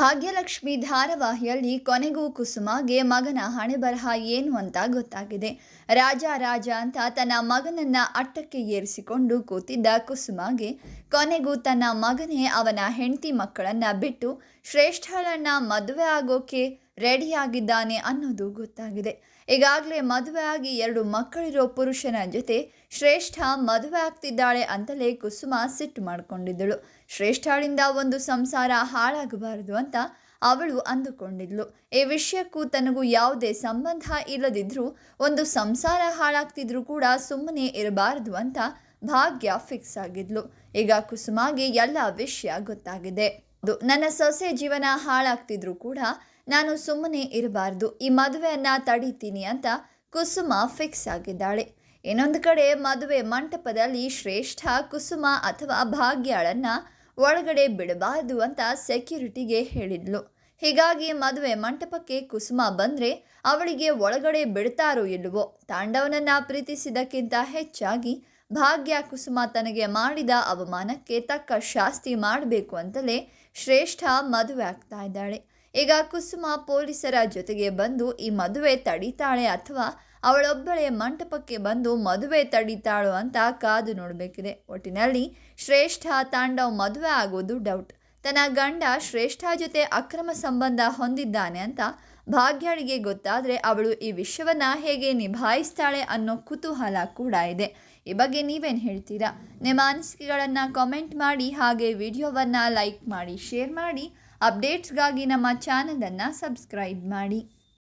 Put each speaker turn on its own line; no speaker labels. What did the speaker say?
ಭಾಗ್ಯಲಕ್ಷ್ಮಿ ಧಾರಾವಾಹಿಯಲ್ಲಿ ಕೊನೆಗೂ ಕುಸುಮಾಗೆ ಮಗನ ಹಣೆ ಬರಹ ಏನು ಅಂತ ಗೊತ್ತಾಗಿದೆ. ರಾಜ ರಾಜ ಅಂತ ತನ್ನ ಮಗನನ್ನ ಅಟ್ಟಕ್ಕೆ ಏರಿಸಿಕೊಂಡು ಕೂತಿದ್ದ ಕುಸುಮಾಗೆ ಕೊನೆಗೂ ತನ್ನ ಮಗನೇ ಅವನ ಹೆಂಡತಿ ಮಕ್ಕಳನ್ನ ಬಿಟ್ಟು ಶ್ರೇಷ್ಠಳನ್ನ ಮದುವೆ ಆಗೋಕೆ ರೆಡಿಯಾಗಿದ್ದಾನೆ ಅನ್ನೋದು ಗೊತ್ತಾಗಿದೆ. ಈಗಾಗಲೇ ಮದುವೆ ಆಗಿ ಎರಡು ಮಕ್ಕಳಿರೋ ಪುರುಷನ ಜೊತೆ ಶ್ರೇಷ್ಠ ಮದುವೆ ಆಗ್ತಿದ್ದಾಳೆ ಅಂತಲೇ ಕುಸುಮ ಸಿಟ್ಟು ಮಾಡಿಕೊಂಡಿದ್ದಳು. ಶ್ರೇಷ್ಠಳಿಂದ ಒಂದು ಸಂಸಾರ ಹಾಳಾಗಬಾರದು ಅಂತ ಅವಳು ಅಂದುಕೊಂಡಿದ್ಲು. ಈ ವಿಷಯಕ್ಕೂ ತನಗೂ ಯಾವುದೇ ಸಂಬಂಧ ಇಲ್ಲದಿದ್ರೂ ಒಂದು ಸಂಸಾರ ಹಾಳಾಗ್ತಿದ್ರೂ ಕೂಡ ಸುಮ್ಮನೆ ಇರಬಾರದು ಅಂತ ಭಾಗ್ಯ ಫಿಕ್ಸ್ ಆಗಿದ್ಲು. ಈಗ ಕುಸುಮಾಗೆ ಎಲ್ಲ ವಿಷಯ ಗೊತ್ತಾಗಿದೆ. ನನ್ನ ಸೊಸೆ ಜೀವನ ಹಾಳಾಗ್ತಿದ್ರು ಕೂಡ ನಾನು ಸುಮ್ಮನೆ ಇರಬಾರ್ದು, ಈ ಮದುವೆಯನ್ನು ತಡೀತೀನಿ ಅಂತ ಕುಸುಮ ಫಿಕ್ಸ್ ಆಗಿದ್ದಾಳೆ. ಇನ್ನೊಂದು ಕಡೆ ಮದುವೆ ಮಂಟಪದಲ್ಲಿ ಶ್ರೇಷ್ಠ ಕುಸುಮ ಅಥವಾ ಭಾಗ್ಯಾಳನ್ನ ಒಳಗಡೆ ಬಿಡಬಾರ್ದು ಅಂತ ಸೆಕ್ಯೂರಿಟಿಗೆ ಹೇಳಿದ್ಲು. ಹೀಗಾಗಿ ಮದುವೆ ಮಂಟಪಕ್ಕೆ ಕುಸುಮ ಬಂದ್ರೆ ಅವಳಿಗೆ ಒಳಗಡೆ ಬಿಡ್ತಾರೋ ಇಲ್ಲವೋ ತಾಂಡವನನ್ನ ಪ್ರೀತಿಸಿದಕ್ಕಿಂತ ಹೆಚ್ಚಾಗಿ ಭಾಗ್ಯ ಕುಸುಮ ತನಗೆ ಮಾಡಿದ ಅವಮಾನಕ್ಕೆ ತಕ್ಕ ಶಾಸ್ತಿ ಮಾಡಬೇಕು ಅಂತಲೇ ಶ್ರೇಷ್ಠ ಮದುವೆ ಆಗ್ತಾ ಇದ್ದಾಳೆ. ಈಗ ಕುಸುಮ ಪೊಲೀಸರ ಜೊತೆಗೆ ಬಂದು ಈ ಮದುವೆ ತಡೀತಾಳೆ ಅಥವಾ ಅವಳೊಬ್ಬಳೇ ಮಂಟಪಕ್ಕೆ ಬಂದು ಮದುವೆ ತಡೀತಾಳು ಅಂತ ಕಾದು ನೋಡಬೇಕಿದೆ. ಒಟ್ಟಿನಲ್ಲಿ ಶ್ರೇಷ್ಠ ತಾಂಡವ್ ಮದುವೆ ಆಗೋದು ಡೌಟ್ ತನ್ನ ಗಂಡ ಶ್ರೇಷ್ಠ ಜೊತೆ ಅಕ್ರಮ ಸಂಬಂಧ ಹೊಂದಿದ್ದಾನೆ ಅಂತ ಭಾಗ್ಯಳಿಗೆ ಗೊತ್ತಾದರೆ ಅವಳು ಈ ವಿಷಯವನ್ನು ಹೇಗೆ ನಿಭಾಯಿಸ್ತಾಳೆ ಅನ್ನೋ ಕುತೂಹಲ ಕೂಡ ಇದೆ. ಈ ಬಗ್ಗೆ ನೀವೇನು ಹೇಳ್ತೀರಾ? ನಿಮ್ಮ ಅನಿಸಿಕೆಗಳನ್ನು ಕಾಮೆಂಟ್ ಮಾಡಿ, ಹಾಗೆ ವಿಡಿಯೋವನ್ನು ಲೈಕ್ ಮಾಡಿ ಶೇರ್ ಮಾಡಿ. ಅಪ್ಡೇಟ್ಸ್ಗಾಗಿ ನಮ್ಮ ಚಾನಲನ್ನು ಸಬ್ಸ್ಕ್ರೈಬ್ ಮಾಡಿ.